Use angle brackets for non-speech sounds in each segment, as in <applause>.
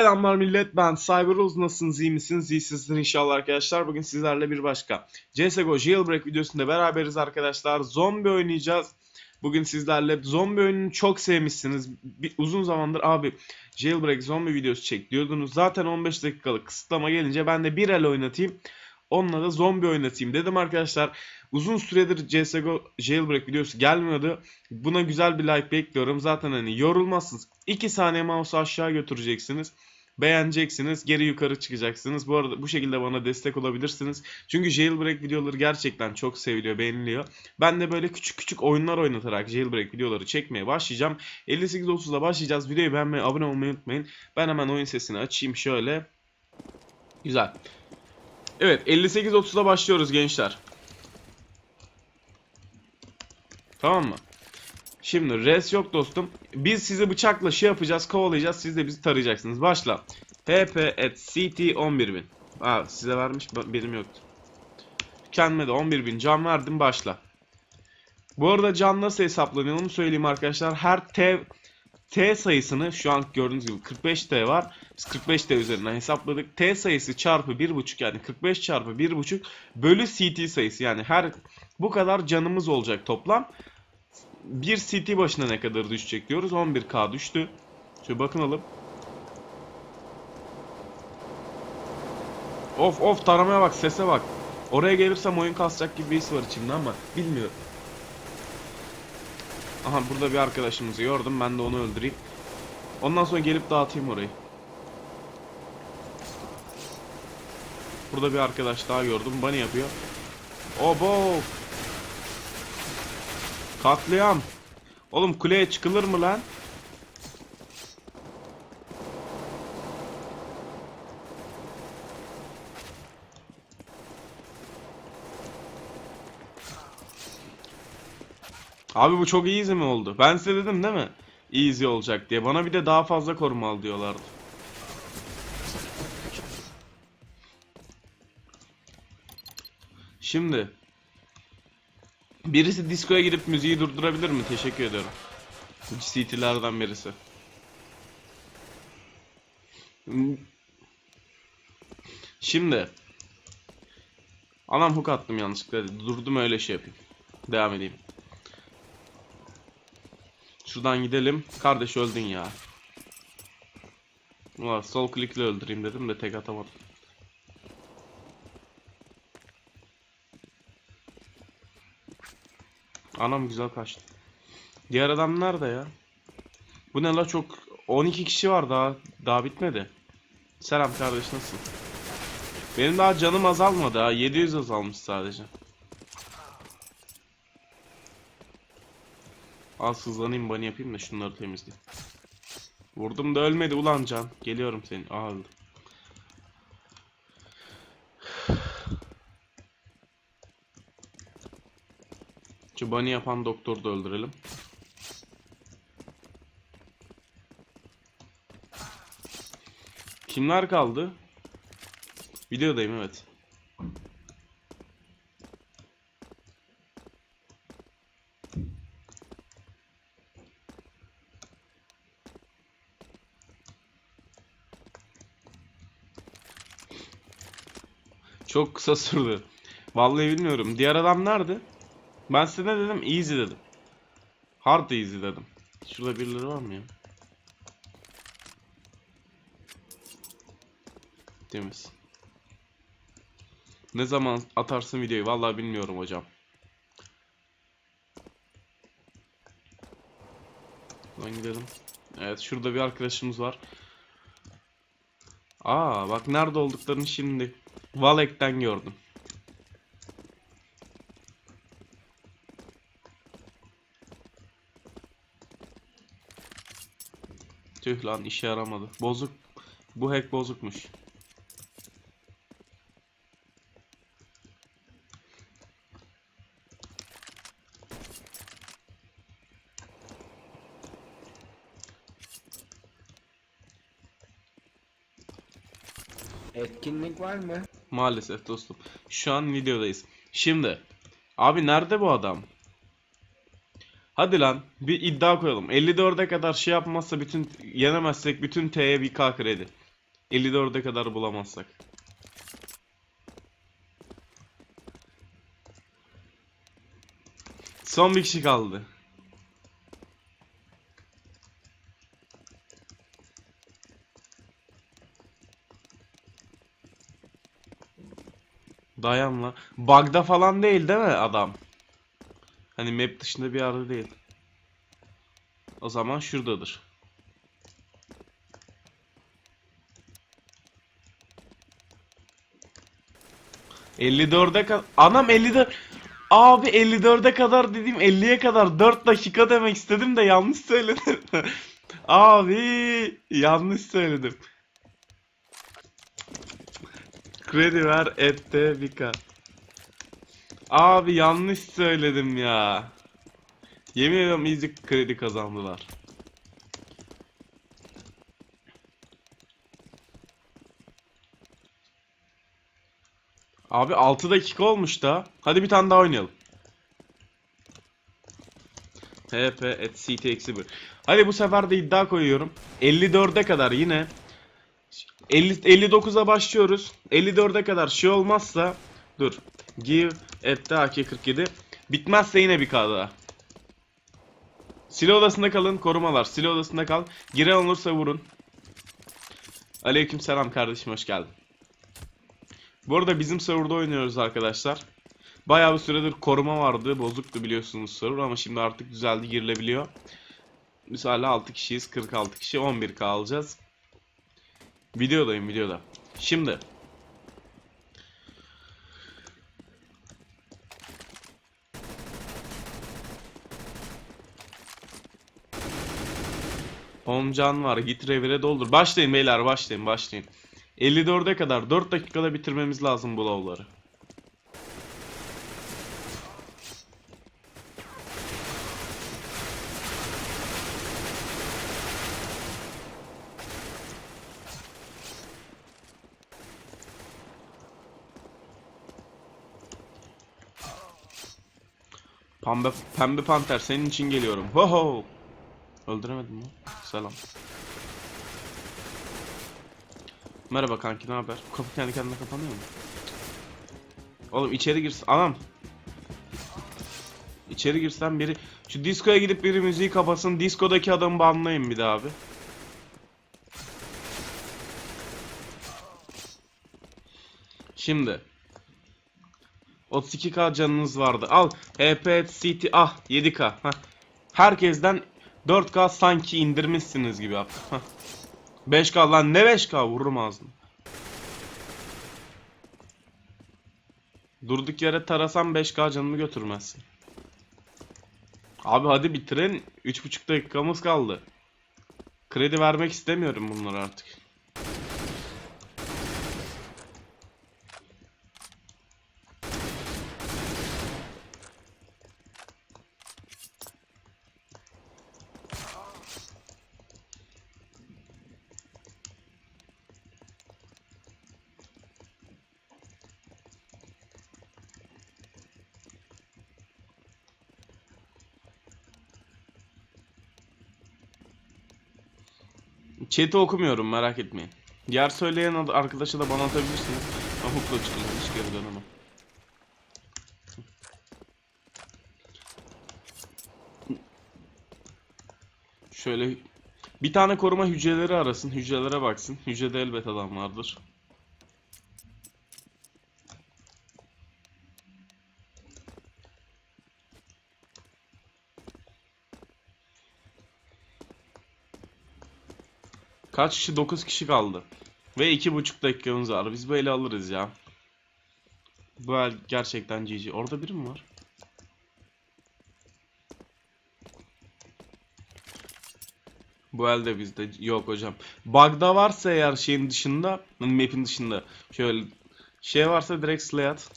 Selamlar millet ben Cyberuz nasılsınız iyi misiniz iyisizdir inşallah arkadaşlar bugün sizlerle bir başka CSGO Jailbreak videosunda beraberiz arkadaşlar zombi oynayacağız Bugün sizlerle zombi oyununu çok sevmişsiniz bir, uzun zamandır abi Jailbreak zombi videosu çek diyordunuz zaten 15 dakikalık kısıtlama gelince ben de bir el oynatayım Onunla da zombi oynatayım dedim arkadaşlar. Uzun süredir CSGO Jailbreak videosu gelmiyordu. Buna güzel bir like bekliyorum. Zaten hani yorulmazsınız. 2 saniye mouse'u aşağı götüreceksiniz. Beğeneceksiniz. Geri yukarı çıkacaksınız. Bu arada bu şekilde bana destek olabilirsiniz. Çünkü Jailbreak videoları gerçekten çok seviliyor, beğeniliyor. Ben de böyle küçük küçük oyunlar oynatarak Jailbreak videoları çekmeye başlayacağım. 58.30'da başlayacağız. Videoyu beğenmeyi, abone olmayı unutmayın. Ben hemen oyun sesini açayım şöyle. Güzel. Evet 58.30'da başlıyoruz gençler. Tamam mı? Şimdi res yok dostum. Biz sizi bıçakla şey yapacağız, kovalayacağız. Siz de bizi tarayacaksınız. Başla. HP at CT 11.000. Aa size vermiş benim yoktu. Kendime de 11.000 can verdim başla. Bu arada can nasıl hesaplanıyor onu söyleyeyim arkadaşlar. Her T T sayısını şu an gördüğünüz gibi 45T var. Biz 45T üzerinden hesapladık. T sayısı çarpı 1.5 yani 45 çarpı 1.5 bölü CT sayısı yani her bu kadar canımız olacak toplam. Bir CT başına ne kadar düşecek diyoruz. 11K düştü. Şöyle bakınalım. Of of taramaya bak sese bak. Oraya gelirsem oyun kasacak gibi bir his var içimde ama bilmiyorum. Aha burada bir arkadaşımızı gördüm. Ben de onu öldüreyim. Ondan sonra gelip dağıtayım orayı. Burada bir arkadaş daha gördüm. Bunny yapıyor. Obo. Katliam. Oğlum kuleye çıkılır mı lan? Abi bu çok easy mi oldu? Ben size dedim değil mi? Easy olacak diye. Bana bir de daha fazla koruma al diyorlardı. Şimdi birisi diskoya gidip müziği durdurabilir mi? Teşekkür ediyorum. CT'lerden birisi. Şimdi Anam hook attım yanlışlıkla. Durdum öyle şey yapayım. Devam edeyim. Şuradan gidelim. Kardeş öldün ya. Ulan sol klikle öldüreyim dedim de tek atamadım. Anam güzel kaçtı. Diğer adam nerede ya? Bu ne la çok 12 kişi var daha daha bitmedi. Selam kardeş nasılsın? Benim daha canım azalmadı ha 700 azalmış sadece. Az hızlanayım bani yapayım da şunları temizleyeyim. Vurdum da ölmedi ulan can. Geliyorum senin. Aa. Şu bani yapan doktoru da öldürelim. Kimler kaldı? Videodayım evet. Çok kısa sürdü. Vallahi bilmiyorum. Diğer adam nerede? Ben size ne dedim? Easy dedim. Hard easy dedim. Şurada birileri var mı ya? Temiz. Ne zaman atarsın videoyu? Vallahi bilmiyorum hocam. Lan gidelim. Evet şurada bir arkadaşımız var. Aa bak nerede olduklarını şimdi Valek'ten gördüm. Tüh lan işe yaramadı. Bozuk. Bu hack bozukmuş. Etkinlik var mı? Maalesef dostum. Şu an videodayız. Şimdi. Abi nerede bu adam? Hadi lan bir iddia koyalım. 54'e kadar şey yapmazsa bütün yenemezsek bütün T'ye bir K kredi. 54'e kadar bulamazsak. Son bir kişi kaldı. Dayanla. Bug'da falan değil değil mi adam? Hani map dışında bir yerde değil. O zaman şuradadır. ...54'e kadar... Anam 54... Abi 54'e kadar dediğim 50'ye kadar 4 dakika demek istedim de yanlış söyledim. <laughs> Abi yanlış söyledim. Kredi ver ette bika. Abi yanlış söyledim ya. Yemin ediyorum iyice kredi kazandılar. Abi 6 dakika olmuş da. Hadi bir tane daha oynayalım. HP at CT eksi 1. Hadi bu sefer de iddia koyuyorum. 54'e kadar yine 50 59'a başlıyoruz. 54'e kadar şey olmazsa dur. Give at the AK47. Bitmezse yine bir daha. Silo odasında kalın korumalar. Silo odasında kal. Giren olursa vurun. Aleyküm selam kardeşim hoş geldin. Bu arada bizim serverda oynuyoruz arkadaşlar. Bayağı bir süredir koruma vardı. Bozuktu biliyorsunuz server ama şimdi artık düzeldi girilebiliyor. Hala 6 kişiyiz. 46 kişi 11k alacağız. Videodayım videoda. Şimdi. Homcan var. Git revire doldur. Başlayın beyler başlayın başlayın. 54'e kadar 4 dakikada bitirmemiz lazım bu lavları. Pembe, pembe panter senin için geliyorum. Ho ho. Öldüremedim mi? Selam. Merhaba kanki ne haber? Kapı kendi kendine kapanıyor mu? Oğlum içeri girsin. Anam. İçeri girsen biri şu diskoya gidip biri müziği kapatsın. Diskodaki adamı banlayın bir daha abi. Şimdi 32k canınız vardı. Al HP CT ah 7k. Heh. Herkesten 4k sanki indirmişsiniz gibi yap. Heh. 5k lan ne 5k vururum ağzını. Durduk yere tarasam 5k canımı götürmezsin. Abi hadi bitirin. 3,5 dakikamız kaldı. Kredi vermek istemiyorum bunlara artık. Chat'i okumuyorum merak etmeyin. Yer söyleyen ad- arkadaşa da bana atabilirsiniz. Ben hookla hiç geri dönemem. Şöyle bir tane koruma hücreleri arasın. Hücrelere baksın. Hücrede elbet adam vardır. Kaç kişi? 9 kişi kaldı. Ve 2,5 dakikamız var. Biz böyle alırız ya. Bu el gerçekten GG. Orada biri mi var? Bu elde bizde yok hocam. Bug'da varsa eğer şeyin dışında, map'in dışında şöyle şey varsa direkt slay at.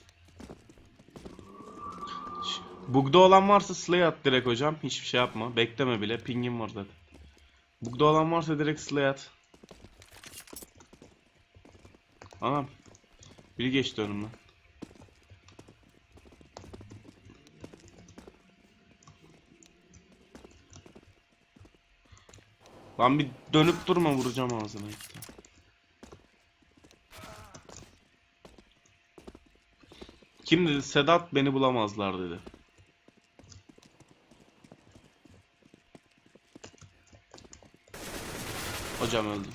Bug'da olan varsa slay at direkt hocam. Hiçbir şey yapma. Bekleme bile. Ping'im var zaten. Bugda olan varsa direkt slay at. Anam. Biri geçti önümden. Lan bir dönüp durma vuracağım ağzına işte. Kim dedi? Sedat beni bulamazlar dedi. Hocam öldüm.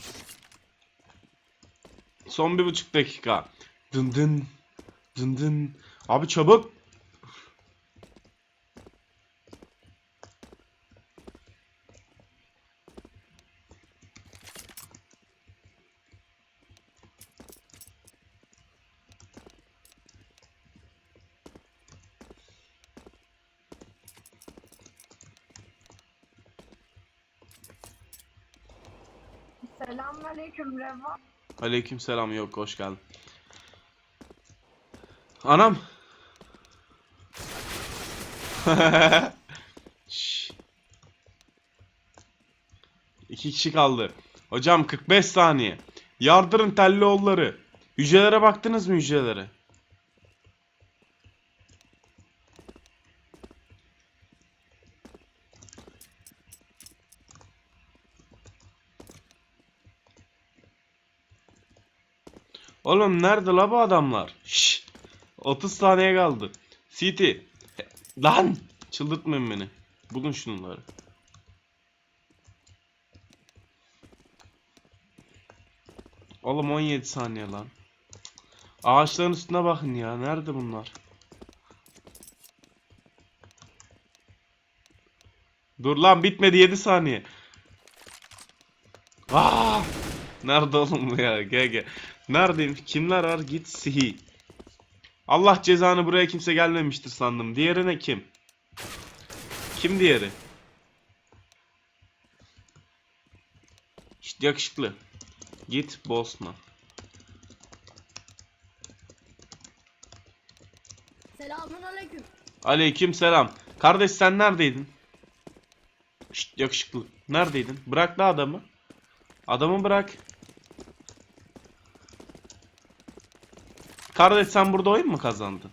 Son bir buçuk dakika. Dın dın. Dın dın. Abi çabuk. Selamünaleyküm Reva. Aleyküm selam yok hoş geldin. Anam. <laughs> İki kişi kaldı. Hocam 45 saniye. Yardırın telli oğulları. Hücrelere baktınız mı hücrelere? Oğlum nerede la bu adamlar? Şşş. 30 saniye kaldı. City. Lan! Çıldırtmayın beni. Bulun şunları. Oğlum 17 saniye lan. Ağaçların üstüne bakın ya. Nerede bunlar? Dur lan bitmedi 7 saniye. Aa! Nerede oğlum ya? Gel gel. Neredeyim? Kimler var? Git sihi. Allah cezanı buraya kimse gelmemiştir sandım. Diğeri ne kim? Kim diğeri? İşte yakışıklı. Git Bosna. Selamun aleyküm. Aleyküm selam. Kardeş sen neredeydin? Şşt yakışıklı. Neredeydin? Bırak da adamı. Adamı bırak. Kardeş sen burada oyun mu kazandın?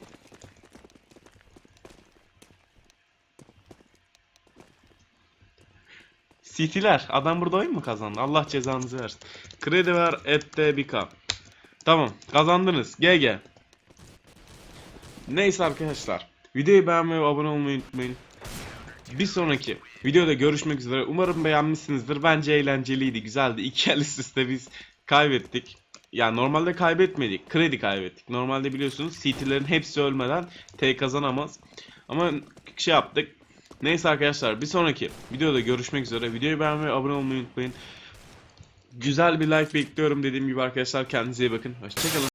City'ler. Adam burada oyun mu kazandı? Allah cezanızı versin. Kredi ver ette bika. Tamam kazandınız. GG. Neyse arkadaşlar. Videoyu beğenmeyi ve abone olmayı unutmayın. Bir sonraki videoda görüşmek üzere. Umarım beğenmişsinizdir. Bence eğlenceliydi, güzeldi. İki el üst üste biz kaybettik. Yani normalde kaybetmedik. Kredi kaybettik. Normalde biliyorsunuz CT'lerin hepsi ölmeden T kazanamaz. Ama şey yaptık. Neyse arkadaşlar bir sonraki videoda görüşmek üzere. Videoyu beğenmeyi abone olmayı unutmayın. Güzel bir like bekliyorum dediğim gibi arkadaşlar. Kendinize iyi bakın. Hoşçakalın.